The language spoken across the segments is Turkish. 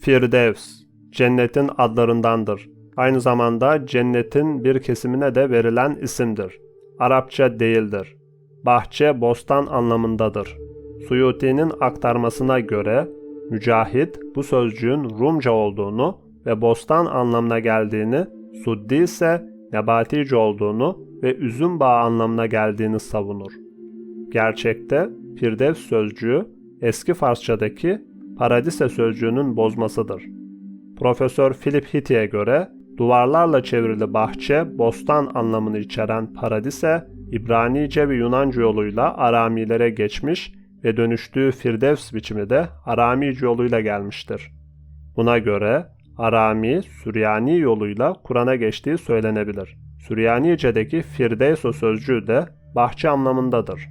Firdevs, cennetin adlarındandır. Aynı zamanda cennetin bir kesimine de verilen isimdir. Arapça değildir. Bahçe, bostan anlamındadır. Suyuti'nin aktarmasına göre Mücahit bu sözcüğün Rumca olduğunu ve bostan anlamına geldiğini, Suddi ise nebatici olduğunu ve üzüm bağı anlamına geldiğini savunur. Gerçekte Firdevs sözcüğü eski Farsçadaki paradise sözcüğünün bozmasıdır. Profesör Philip Hitti'ye göre duvarlarla çevrili bahçe, bostan anlamını içeren paradise, İbranice ve Yunanca yoluyla Aramilere geçmiş ve dönüştüğü Firdevs biçimi de Aramice yoluyla gelmiştir. Buna göre Arami, Süryani yoluyla Kur'an'a geçtiği söylenebilir. Süryanice'deki Firdevso sözcüğü de bahçe anlamındadır.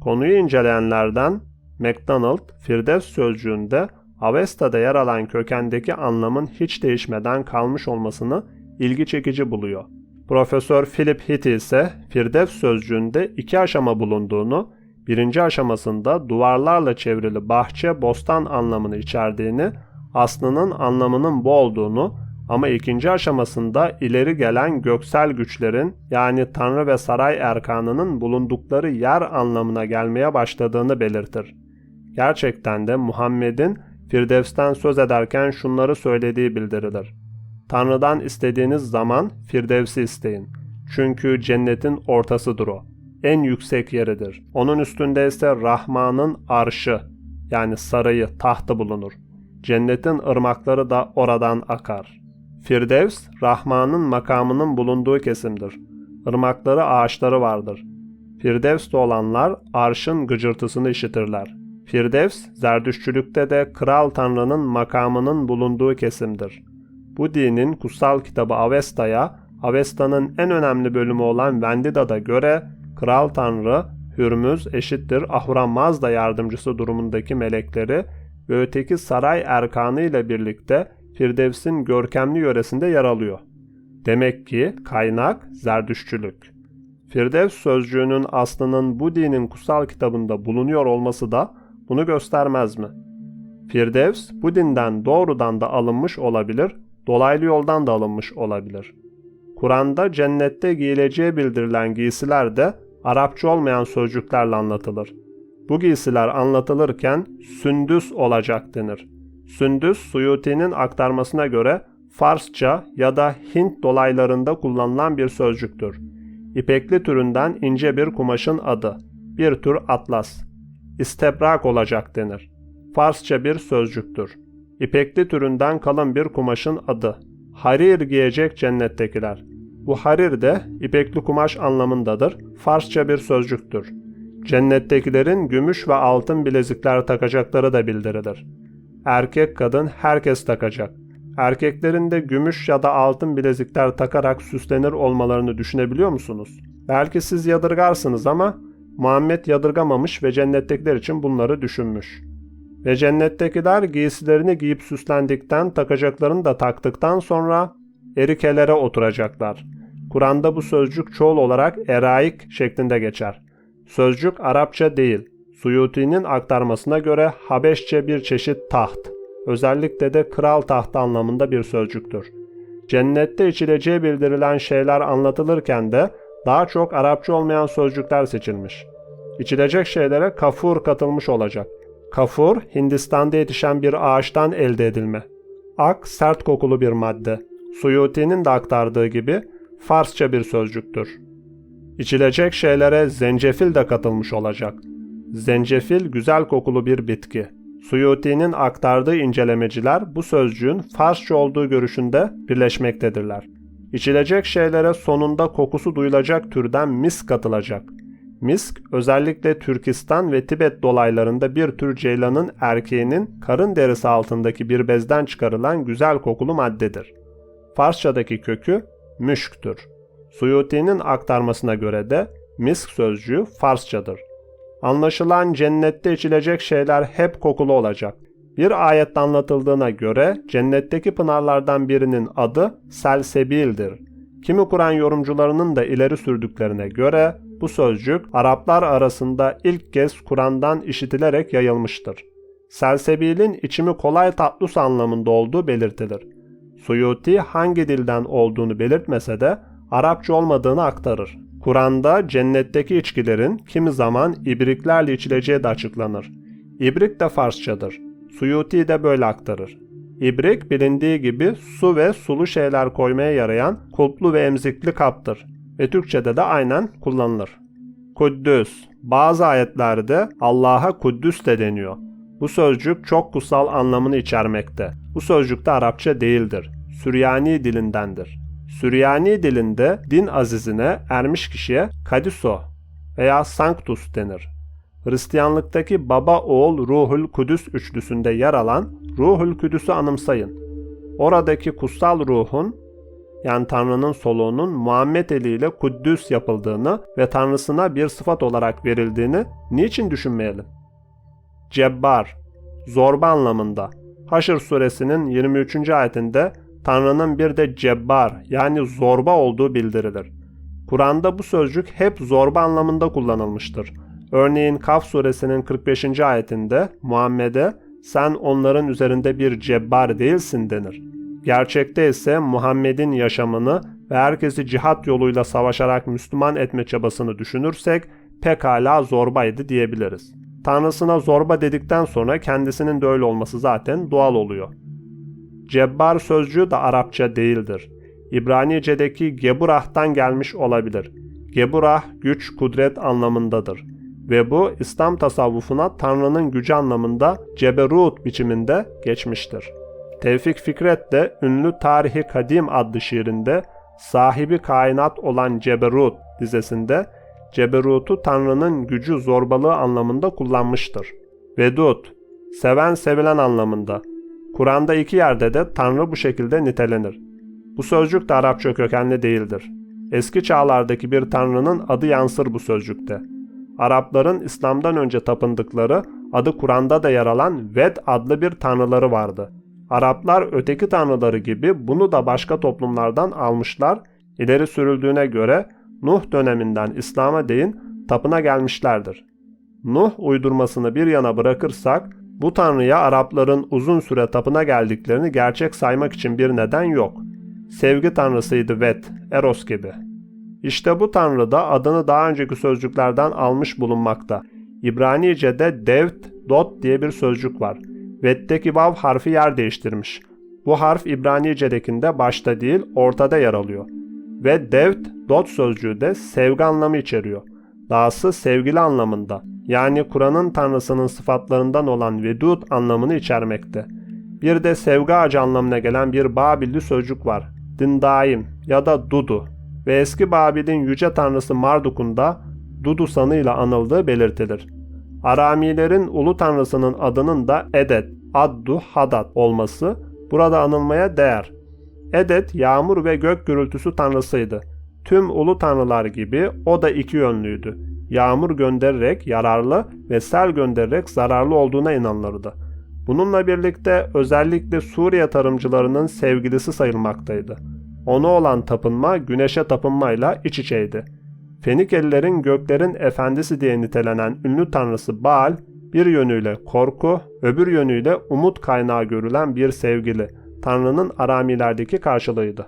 Konuyu inceleyenlerden MacDonald, Firdevs sözcüğünde Avesta'da yer alan kökendeki anlamın hiç değişmeden kalmış olmasını ilgi çekici buluyor. Profesör Philip Hitti ise Firdevs sözcüğünde iki aşama bulunduğunu, birinci aşamasında duvarlarla çevrili bahçe, bostan anlamını içerdiğini, aslının anlamının bu olduğunu ama ikinci aşamasında ileri gelen göksel güçlerin yani tanrı ve saray erkanının bulundukları yer anlamına gelmeye başladığını belirtir. Gerçekten de Muhammed'in Firdevs'ten söz ederken şunları söylediği bildirilir. Tanrı'dan istediğiniz zaman Firdevs'i isteyin. Çünkü cennetin ortasıdır o. En yüksek yeridir. Onun üstünde ise Rahman'ın arşı yani sarayı, tahtı bulunur. Cennetin ırmakları da oradan akar. Firdevs, Rahman'ın makamının bulunduğu kesimdir. Irmakları ağaçları vardır. Firdevs'te olanlar arşın gıcırtısını işitirler. Firdevs, Zerdüşçülükte de Kral Tanrı'nın makamının bulunduğu kesimdir. Bu dinin kutsal kitabı Avesta'ya, Avesta'nın en önemli bölümü olan Vendida'da göre Kral Tanrı, Hürmüz eşittir Ahura Mazda yardımcısı durumundaki melekleri ve öteki saray erkanı ile birlikte Firdevs'in görkemli yöresinde yer alıyor. Demek ki kaynak Zerdüşçülük. Firdevs sözcüğünün aslının bu dinin kutsal kitabında bulunuyor olması da bunu göstermez mi? Firdevs bu dinden doğrudan da alınmış olabilir, dolaylı yoldan da alınmış olabilir. Kur'an'da cennette giyileceği bildirilen giysiler de Arapça olmayan sözcüklerle anlatılır. Bu giysiler anlatılırken sündüs olacak denir. Sündüs, Suyuti'nin aktarmasına göre Farsça ya da Hint dolaylarında kullanılan bir sözcüktür. İpekli türünden ince bir kumaşın adı. Bir tür atlas. İstebrak olacak denir. Farsça bir sözcüktür. İpekli türünden kalın bir kumaşın adı. Harir giyecek cennettekiler. Bu harir de ipekli kumaş anlamındadır. Farsça bir sözcüktür. Cennettekilerin gümüş ve altın bilezikler takacakları da bildirilir. Erkek kadın herkes takacak. Erkeklerin de gümüş ya da altın bilezikler takarak süslenir olmalarını düşünebiliyor musunuz? Belki siz yadırgarsınız ama Muhammed yadırgamamış ve cennettekiler için bunları düşünmüş. Ve cennettekiler giysilerini giyip süslendikten, takacaklarını da taktıktan sonra erikelere oturacaklar. Kur'an'da bu sözcük çoğul olarak eraik şeklinde geçer. Sözcük Arapça değil, Suyuti'nin aktarmasına göre Habeşçe bir çeşit taht. Özellikle de kral tahtı anlamında bir sözcüktür. Cennette içileceği bildirilen şeyler anlatılırken de daha çok Arapça olmayan sözcükler seçilmiş. İçilecek şeylere kafur katılmış olacak. Kafur, Hindistan'da yetişen bir ağaçtan elde edilme. Ak, sert kokulu bir madde. Suyuti'nin de aktardığı gibi Farsça bir sözcüktür. İçilecek şeylere zencefil de katılmış olacak. Zencefil güzel kokulu bir bitki. Suyuti'nin aktardığı incelemeciler bu sözcüğün Farsça olduğu görüşünde birleşmektedirler. İçilecek şeylere sonunda kokusu duyulacak türden misk katılacak. Misk özellikle Türkistan ve Tibet dolaylarında bir tür ceylanın erkeğinin karın derisi altındaki bir bezden çıkarılan güzel kokulu maddedir. Farsçadaki kökü müşktür. Suyuti'nin aktarmasına göre de misk sözcüğü Farsçadır. Anlaşılan cennette içilecek şeyler hep kokulu olacak. Bir ayette anlatıldığına göre cennetteki pınarlardan birinin adı Selsebil'dir. Kimi Kur'an yorumcularının da ileri sürdüklerine göre bu sözcük Araplar arasında ilk kez Kur'an'dan işitilerek yayılmıştır. Selsebil'in içimi kolay tatlı su anlamında olduğu belirtilir. Suyuti hangi dilden olduğunu belirtmese de Arapça olmadığını aktarır. Kur'an'da cennetteki içkilerin kimi zaman ibriklerle içileceği de açıklanır. İbrik de Farsçadır. Suyuti de böyle aktarır. İbrik bilindiği gibi su ve sulu şeyler koymaya yarayan kulplu ve emzikli kaptır ve Türkçe'de de aynen kullanılır. Kuddüs. Bazı ayetlerde Allah'a Kuddüs de deniyor. Bu sözcük çok kutsal anlamını içermekte. Bu sözcük de Arapça değildir. Süryani dilindendir. Süryani dilinde din azizine ermiş kişiye Kadiso veya Sanctus denir. Hristiyanlıktaki baba oğul Ruhul Kudüs üçlüsünde yer alan Ruhul Kudüs'ü anımsayın. Oradaki kutsal ruhun yani Tanrı'nın soluğunun Muhammed eliyle Kuddüs yapıldığını ve Tanrısına bir sıfat olarak verildiğini niçin düşünmeyelim? Cebbar, zorba anlamında. Haşr suresinin 23. ayetinde Tanrı'nın bir de cebbar yani zorba olduğu bildirilir. Kur'an'da bu sözcük hep zorba anlamında kullanılmıştır. Örneğin Kaf suresinin 45. ayetinde Muhammed'e sen onların üzerinde bir cebbar değilsin denir. Gerçekte ise Muhammed'in yaşamını ve herkesi cihat yoluyla savaşarak Müslüman etme çabasını düşünürsek pekala zorbaydı diyebiliriz. Tanrısına zorba dedikten sonra kendisinin de öyle olması zaten doğal oluyor. Cebbar sözcüğü de Arapça değildir. İbranice'deki Geburah'tan gelmiş olabilir. Geburah güç, kudret anlamındadır. Ve bu İslam tasavvufuna Tanrı'nın gücü anlamında Ceberut biçiminde geçmiştir. Tevfik Fikret de ünlü Tarihi Kadim adlı şiirinde sahibi kainat olan Ceberut dizesinde Ceberut'u Tanrı'nın gücü zorbalığı anlamında kullanmıştır. Vedud, seven sevilen anlamında. Kur'an'da iki yerde de Tanrı bu şekilde nitelenir. Bu sözcük de Arapça kökenli değildir. Eski çağlardaki bir tanrının adı yansır bu sözcükte. Arapların İslam'dan önce tapındıkları, adı Kur'an'da da yer alan Ved adlı bir tanrıları vardı. Araplar öteki tanrıları gibi bunu da başka toplumlardan almışlar, ileri sürüldüğüne göre Nuh döneminden İslam'a değin tapına gelmişlerdir. Nuh uydurmasını bir yana bırakırsak, bu tanrıya Arapların uzun süre tapına geldiklerini gerçek saymak için bir neden yok. Sevgi tanrısıydı Vet, Eros gibi. İşte bu tanrı da adını daha önceki sözcüklerden almış bulunmakta. İbranice'de devt, dot diye bir sözcük var. Vet'teki vav harfi yer değiştirmiş. Bu harf İbranice'dekinde başta değil ortada yer alıyor. Ve devt, dot sözcüğü de sevgi anlamı içeriyor. Dahası sevgili anlamında. Yani Kur'an'ın tanrısının sıfatlarından olan vedud anlamını içermekte. Bir de sevgi ağacı anlamına gelen bir Babilli sözcük var. Dindaim ya da Dudu ve eski Babil'in yüce tanrısı Marduk'un da Dudu sanıyla anıldığı belirtilir. Aramilerin ulu tanrısının adının da Edet, Addu, Hadat olması burada anılmaya değer. Edet yağmur ve gök gürültüsü tanrısıydı. Tüm ulu tanrılar gibi o da iki yönlüydü. Yağmur göndererek yararlı ve sel göndererek zararlı olduğuna inanılırdı. Bununla birlikte özellikle Suriye tarımcılarının sevgilisi sayılmaktaydı. Ona olan tapınma güneşe tapınmayla iç içeydi. Fenikelilerin göklerin efendisi diye nitelenen ünlü tanrısı Baal bir yönüyle korku, öbür yönüyle umut kaynağı görülen bir sevgili, Tanrı'nın Aramilerdeki karşılığıydı.